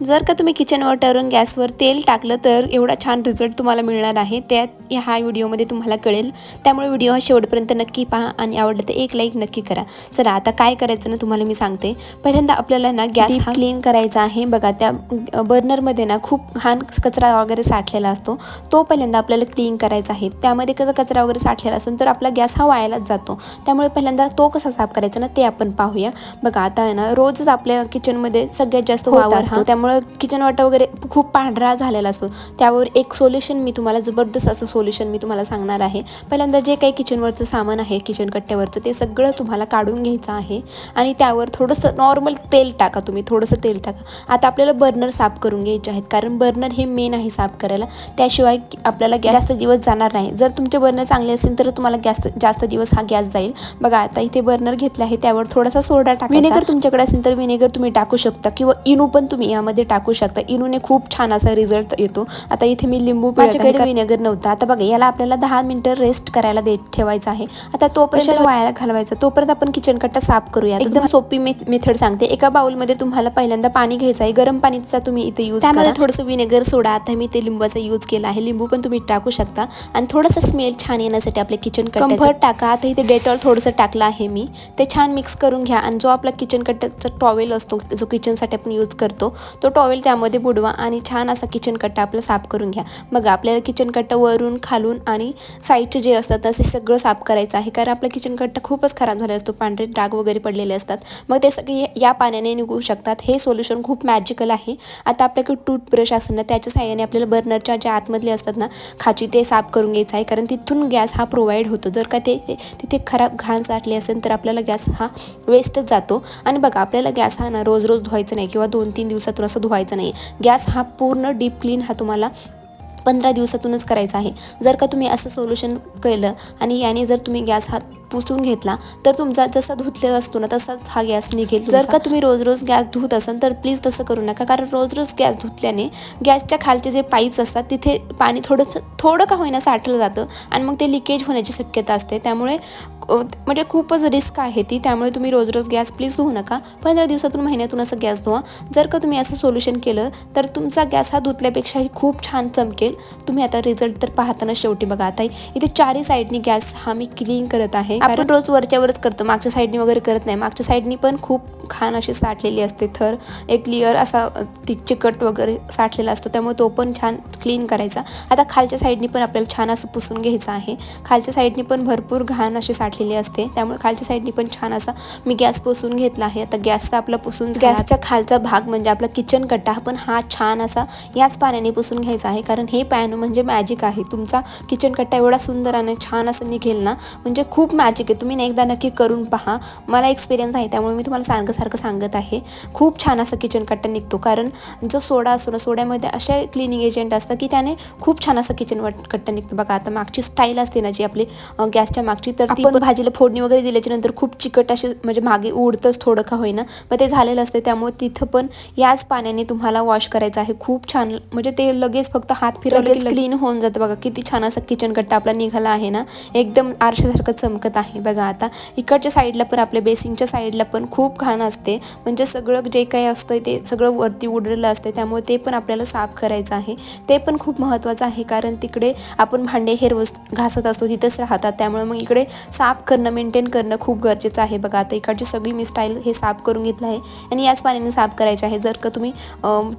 जर का तुम्ही किचन वॉटरवरून गॅसवर तेल टाकलं तर एवढा छान रिझल्ट तुम्हाला मिळणार आहे. त्यात ह्या व्हिडिओमध्ये तुम्हाला कळेल. त्यामुळे व्हिडिओ हा शेवटपर्यंत नक्की पहा आणि आवडलं तर एक लाईक नक्की करा. चला आता काय करायचं ना तुम्हाला मी सांगते. पहिल्यांदा आपल्याला ना गॅस हा क्लीन करायचा आहे. बघा त्या बर्नरमध्ये ना खूप घाण कचरा वगैरे साठलेला असतो. तो पहिल्यांदा आपल्याला क्लीन करायचा आहे. त्यामध्ये कसं कचरा वगैरे साठलेला असून तर आपला गॅस हा वायालाच जातो. त्यामुळे पहिल्यांदा तो कसा साफ करायचा ना ते आपण पाहूया. बघा आता ना रोजच आपल्या किचनमध्ये सगळ्यात जास्त वावर असतो. त्यामुळे किचन वाटा वगैरे खूप पांढरा झालेला असतो. त्यावर एक सोल्युशन मी तुम्हाला जबरदस्त असं सोल्युशन मी तुम्हाला सांगणार आहे. पहिल्यांदा जे काही किचनवरचं सामान आहे किचन कट्ट्यावरचं ते सगळं तुम्हाला काढून घ्यायचं आहे आणि त्यावर थोडंसं नॉर्मल तेल टाका तुम्ही थोडंसं तेल टाका. आता आपल्याला बर्नर साफ करून घ्यायचे आहेत कारण बर्नर हे मेन आहे साफ करायला. त्याशिवाय आपल्याला गॅस जास्त दिवस जाणार नाही. जर तुमचे बर्नर चांगले असेल तर तुम्हाला गॅस जास्त दिवस हा गॅस जाईल. बघा आता इथे बर्नर घेतला आहे त्यावर थोडासा सोडा टाका विनेगर तुमच्याकडे असेल तर विनेगर तुम्ही टाकू शकता किंवा इनो पण तुम्ही यामध्ये टाकू शकता. इनोने खूप छान असा रिझल्ट येतो. आता इथे मी लिंबू माझ्याकडे विनेगर नव्हता. आता बघा याला आपल्याला दहा मिनिटं रेस्ट करायला दे ठेवायचा आहे. आता तोपर्यंत वायाला घालवायचा. तोपर्यंत आपण किचन कट्टा साफ करूया एकदम सोपी मेथड सांगते. एका बाउलमध्ये तुम्हाला पहिल्यांदा पाणी घ्यायचं आहे. गरम पाणीचा तुम्ही इथे यूज त्यामध्ये थोडंसं विनेगर सोडा. आता मी ते लिंबाचा यूज केला आहे. लिंबू पण तुम्ही टाकू शकता. आणि थोडंसं स्मेल छान येण्यासाठी आपल्या किचन कम्फर्ट टाका. आता इथे डेटॉल थोडंसं टाकलं आहे मी. ते छान मिक्स करून घ्या. आणि जो आपला किचन कट्ट्याचा टॉवेल असतो जो किचनसाठी आपण यूज करतो तो तो टॉवेल त्यामध्ये बुडवा आणि छान असा किचन कट्टा आपला साफ करून घ्या. मग आपल्याला किचन कट्टा वरून खालून आणि साईडचे जे असतात तसे सगळं साफ करायचं आहे. कारण आपला किचन कट्टा खूपच खराब झाला असतो. पांढरे डाग वगैरे पडलेले असतात. मग ते सगळे या पाण्याने निघू शकतात. हे सोल्युशन खूप मॅजिकल आहे. आता आपल्याकडे टूथब्रश असेल ना त्याच्या साह्याने आपल्याला बर्नरच्या ज्या आतमधले असतात ना खाची ते साफ करून घ्यायचं आहे. कारण तिथून गॅस हा प्रोव्हाइड होतो. जर का ते तिथे खराब घाण साठली असेल तर आपल्याला गॅस हा वेस्टच जातो. आणि बघा आपल्याला गॅस हा ना रोज रोज धुवायचा नाही किंवा दोन तीन दिवसातून असं धुवायचं नाही गॅस हा पूर्ण डीप क्लीन हा तुम्हाला पंधरा दिवसातूनच करायचा आहे. जर का तुम्ही असं सोल्युशन केलं आणि याने जर तुम्ही गॅस हा पुसून घेतला तर तुमचा जसा धुतलेला असतो ना तसाच हा गॅस निघेल. जर का तुम्ही रोज रोज गॅस धुत असाल तर प्लीज तसं करू नका. कारण रोज रोज गॅस धुतल्याने गॅसच्या खालचे जे पाईप्स असतात तिथे पाणी थोडं थोडं का होईना साठलं जातं आणि मग ते लिकेज होण्याची शक्यता असते. त्यामुळे म्हणजे खूपच रिस्क आहे ती. त्यामुळे तुम्ही रोज रोज गॅस प्लीज धुवू नका. पंधरा दिवसातून महिन्यातून असं गॅस धुवा. जर का तुम्ही असं सोल्युशन केलं तर तुमचा गॅस हा धुतल्यापेक्षाही खूप छान चमकेल. तुम्ही आता रिझल्ट तर पाहताना शेवटी बघा. आता इथे चारही साईडनी गॅस हा मी क्लीन करत आहे. आपण रोज वरच्यावरच करतो मागच्या साईडनी वगैरे करत नाही. मागच्या साईडनी पण खूप खाण अशी साठलेली असते थर. एक लिअर असा चिकट वगैरे साठलेला असतो त्यामुळे तो पण छान क्लीन करायचा. आता खालच्या साईडनी पण आपल्याला छान असं पुसून घ्यायचं आहे. खालच्या साईडनी पण भरपूर घाण अशी साठलेली असते त्यामुळे खालच्या साईडनी पण छान असा मी गॅस पुसून घेतला आहे. आता गॅसचा आपला पुसून गॅसच्या खालचा भाग म्हणजे आपला किचन कट्टा पण हा छान असा याच पाण्याने पुसून घ्यायचा आहे कारण हे पॅन म्हणजे मॅजिक आहे. तुमचा किचन कट्टा एवढा सुंदर आणि छान असं निघेल ना म्हणजे खूप मॅजिक आहे तुम्ही एकदा नक्की करून पहा. मला एक्सपिरियन्स आहे त्यामुळे मी तुम्हाला सारखं सारखं सांगत आहे. खूप छान असं किचन कट्टा निघतो कारण जो सोडा असतो ना सोड्यामध्ये असे क्लिनिंग एजंट असतात की त्याने खूप छान असं किचन कट्टा निघतो. बघा आता मागची स्टाईल असते ना जी आपली गॅसच्या मागची तर ती भाजीला फोडणी वगैरे दिल्याच्या नंतर खूप चिकट असे म्हणजे मागे उडतंच थोडं का होईना. मग ते झालेलं असते त्यामुळे तिथं पण याच पाण्याने तुम्हाला वॉश करायचं आहे. खूप छान म्हणजे ते लगेच फक्त हात फिरवले क्लीन होऊन जातं. बघा किती छान असं किचन कट्टा आपला निघाला आहे ना. एकदम आरशासारखं चमकत आहे. बघा आता इकडच्या साईडला पण आपल्या बेसिंगच्या साईडला पण खूप घाण असते. म्हणजे सगळं जे काही असतं ते सगळं वरती उडलेलं असते त्यामुळे ते पण आपल्याला साफ करायचं आहे. ते पण खूप महत्त्वाचं आहे. कारण तिकडे आपण भांडे हे रोज घासत असतो. तिथंच राहतात. त्यामुळे मग इकडे साफ करणं मेंटेन करणं खूप गरजेचं आहे. बघा आता इकडची सगळी मी स्टाईल हे साफ करून घेतलं आहे. आणि याच पाण्याने साफ करायचे आहे. जर का तुम्ही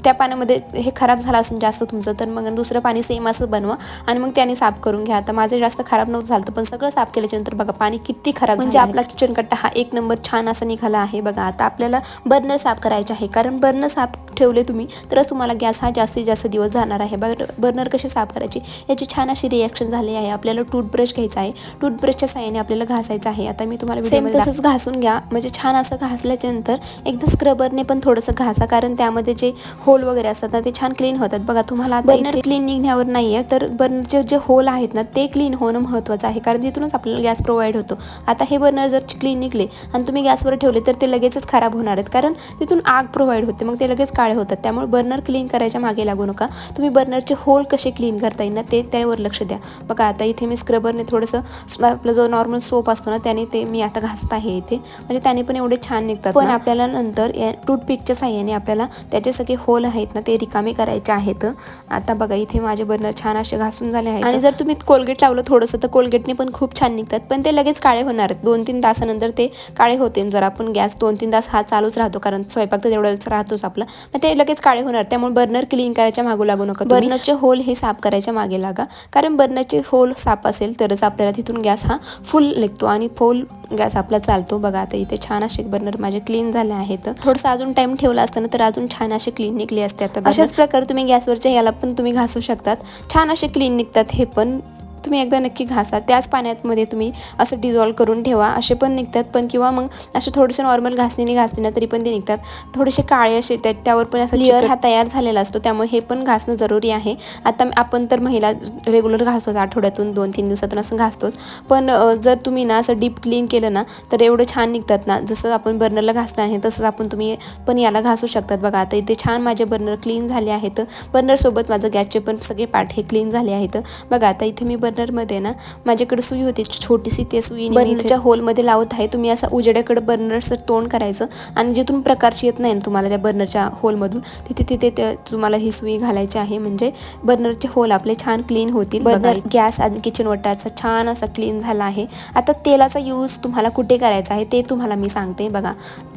त्या पाण्यामध्ये हे खराब झालं असेल जास्त तुमचं तर मग दुसरं पाणी सेम असं बनवा. आणि मग त्याने साफ करून घ्या. आता माझं जास्त खराब नव्हतं झालं पण सगळं साफ केल्याच्यानंतर बघा पाणी किती खराब म्हणजे आपला किचन कट्टा हा एक नंबर छान असा निघाला आहे बघा. आता आपल्याला बर्नर साफ करायचे आहे. कारण बर्नर साफ ठेवले तुम्ही तरच तुम्हाला गॅस हा जास्तीत जास्त दिवस जाणार आहे. बर बर्नर कसे साफ करायचे? याची छान अशी रिॲक्शन झाली आहे. आपल्याला टूथब्रश घ्यायचा आहे. टूथब्रशच्या साह्याने आपल्याला घासायचं आहे. आता मी तुम्हाला सेम तसंच घासून घ्या. म्हणजे छान असं घासल्याच्या नंतर एकदा स्क्रबरने पण थोडंसं घासा. कारण त्यामध्ये जे होल वगैरे असतात ना ते छान क्लीन होतात. बघा तुम्हाला बर्नर क्लीन निघण्यावर नाही आहे तर बर्नरचे जे होल आहेत ना ते क्लीन होणं महत्त्वाचं आहे. कारण तिथूनच आपल्याला गॅस प्रोव्हाइड होतो. आता हे बर्नर जर क्लीन निघले आणि तुम्ही गॅसवर ठेवले तर ते लगेचच खराब होणार आहेत. कारण तिथून आग प्रोव्हाइड होते. मग ते लगेच काळे होतात त्यामुळे बर्नर क्लीन करायच्या मागे लागू नका. तुम्ही बर्नरचे होल कसे क्लीन करता येईल ना ते त्यावर लक्ष द्या. बघा आता इथे मी स्क्रबरने थोडंसं आपला जो नॉर्मल सोप असतो ना त्याने ते मी आता घासत आहे इथे. म्हणजे त्याने पण एवढे छान निघतात पण आपल्याला नंतर या टूथपिकच्या साह्याने आपल्याला त्याचे सगळे होल आहेत ना ते रिकामे करायचे आहेत. आता बघा इथे माझे बर्नर छान असे घासून झाले आहेत. आणि जर तुम्ही कोलगेट लावलं थोडंसं तर कोलगेटने पण खूप छान निघतात. पण ते लगेच काळे होणार आहेत. दोन तीन तासानंतर ते काळे होते जर आपण गॅस दोन तीन तास हा चालूच राहतो कारण स्वयंपाक तर तेवढाच राहतोच आपला. ते लगेच काळे होणार त्यामुळे बर्नर क्लीन करायच्या मागू लागू नका बर्नरचे होल हे साफ करायच्या मागे लागा कारण बर्नरचे होल साफ असेल तरच आपल्याला तिथून गॅस हा फुल निघतो आणि फुल गॅस आपला चालतो. बघा आता इथे छान असे बर्नर माझे क्लीन झाले आहेत. थोडंसं अजून टाइम ठेवला असताना तर अजून छान असे क्लीन निघले असते आता अशाच प्रकारे तुम्ही गॅसवरच्या याला पण तुम्ही घासू शकतात. छान असे क्लीन निघतात हे पण. तुम्ही एकदा नक्की घासा. त्याच पाण्यामध्ये तुम्ही असं डिझॉल्व करून ठेवा. असे पण निघतात पण किंवा मग असे थोडेसे नॉर्मल घासणीने घासले ना तरी पण ते निघतात. थोडेसे काळे असे त्या त्यावर पण असं लेअर हा तयार झालेला असतो. त्यामुळे हे पण घासणं जरुरी आहे. आता आपण तर महिला रेग्युलर घासतोच. आठवड्यातून दोन तीन दिवसातून असं घासतोच. पण जर तुम्ही ना असं डीप क्लीन केलं ना तर एवढं छान निघतात ना. जसं आपण बर्नरला घासलं आहे तसंच आपण तुम्ही पण याला घासू शकतात. बघा आता इथे छान माझे बर्नर क्लीन झाले आहेत. बर्नरसोबत माझं गॅसचे पण सगळे पाठ हे क्लीन झाले आहेत. बघा आता इथे मी बर्नरमध्ये ना माझ्याकडे सुई होती छोटीशी ते सुई बर्नरच्या होलमध्ये लावत आहे. तुम्ही असं उजेड्याकडे बर्नरचं तोंड करायचं आणि जिथून प्रकाश येत नाही ना तुम्हाला त्या बर्नरच्या होलमधून तिथे तिथे तुम्हाला ही सुई घालायची आहे. म्हणजे बर्नरचे होल आपले छान क्लीन होतील. बर्नर गॅस आणि किचन वटाचा छान असा क्लीन झाला आहे. आता तेलाचा यूज तुम्हाला कुठे करायचा आहे ते तुम्हाला मी सांगते. बघा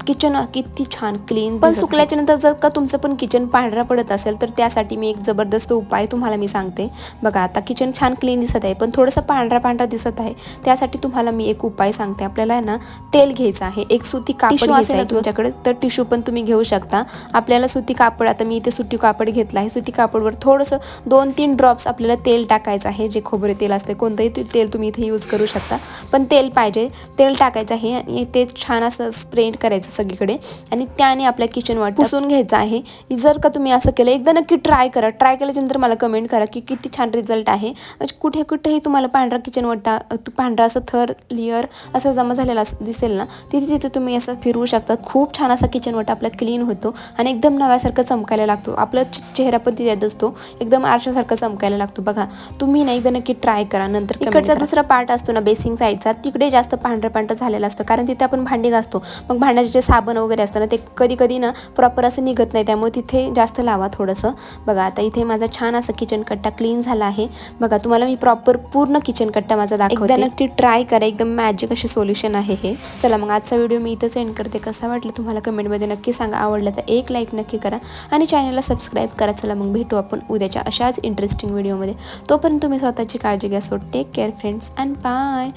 किचन किती छान क्लीन पण सुकल्याच्या नंतर जर का तुमचं पण किचन पांढरा पडत असेल तर त्यासाठी मी एक जबरदस्त उपाय तुम्हाला मी सांगते. बघा आता किचन छान क्लीन दिसत आहे पण थोडंसं पांढरा पांढरा दिसत आहे. त्यासाठी तुम्हाला मी एक उपाय सांगते. आपल्याला आहे ना तेल घ्यायचं आहे. एक सुती कापड असेल ना तुमच्याकडे तर टिश्यू पण तुम्ही घेऊ शकता. आपल्याला सुती कापड आता मी इथे सुती कापड घेतलं आहे. सुती कापडवर थोडंसं दोन तीन ड्रॉप्स आपल्याला तेल टाकायचं आहे जे खोबरे तेल असते. कोणतंही तेल तुम्ही इथे यूज करू शकता. पण तेल पाहिजे. तेल टाकायचं आहे आणि ते छान असं स्प्रेड करायचं सगळीकडे. आणि त्याने आपल्या किचन वाट पुसून घ्यायचं आहे. जर का तुम्ही असं केलं एकदा नक्की ट्राय करा. ट्राय केल्याच्यानंतर मला कमेंट करा की किती छान रिझल्ट आहे. म्हणजे कुठे कुठेही तुम्हाला पांढरा किचन वाटा पांढरा असं थर लेअर असं जमा झालेला अस- दिसेल ना तिथे तिथे तुम्ही असं फिरवू शकता. खूप छान असा किचन वाटा आपला क्लीन होतो आणि एकदम नव्यासारखं चमकायला लागतो. आपला चेहरा पण तिथे असतो. एकदम आरशासारखं चमकायला लागतो. बघा तुम्ही ना एकदा नक्की ट्राय करा. नंतर इकडचा दुसरा पार्ट असतो ना बेसिंग साईडचा तिकडे जास्त पांढरं पांढरं झालेलं असतं. कारण तिथे आपण भांडी घासतो. मग भांड्याचे जे साबण वगैरे असतं ना ते कधी कधी ना प्रॉपर असं निघत नाही. त्यामुळे तिथे जास्त लावा थोडंसं. बघा आता इथे माझा छान असा किचन कट्टा क्लीन झाला आहे. बघा तुम्हाला मी प्रॉपर पूर्ण किचन कट्टा माझा दाखवते. नक्की ट्राय करा एकदम मॅजिक असे सोल्युशन आहे हे. चला मग आजचा व्हिडिओ मी इथंच एंड करते. कसा वाटलं तुम्हाला कमेंटमध्ये नक्की सांगा. आवडलं तर एक लाईक नक्की करा आणि चॅनलला सबस्क्राईब करा. चला मग भेटू आपण उद्याच्या अशाच इंटरेस्टिंग व्हिडिओमध्ये तोपर्यंत तुम्ही स्वतःची काळजी घ्या. So take care friends and bye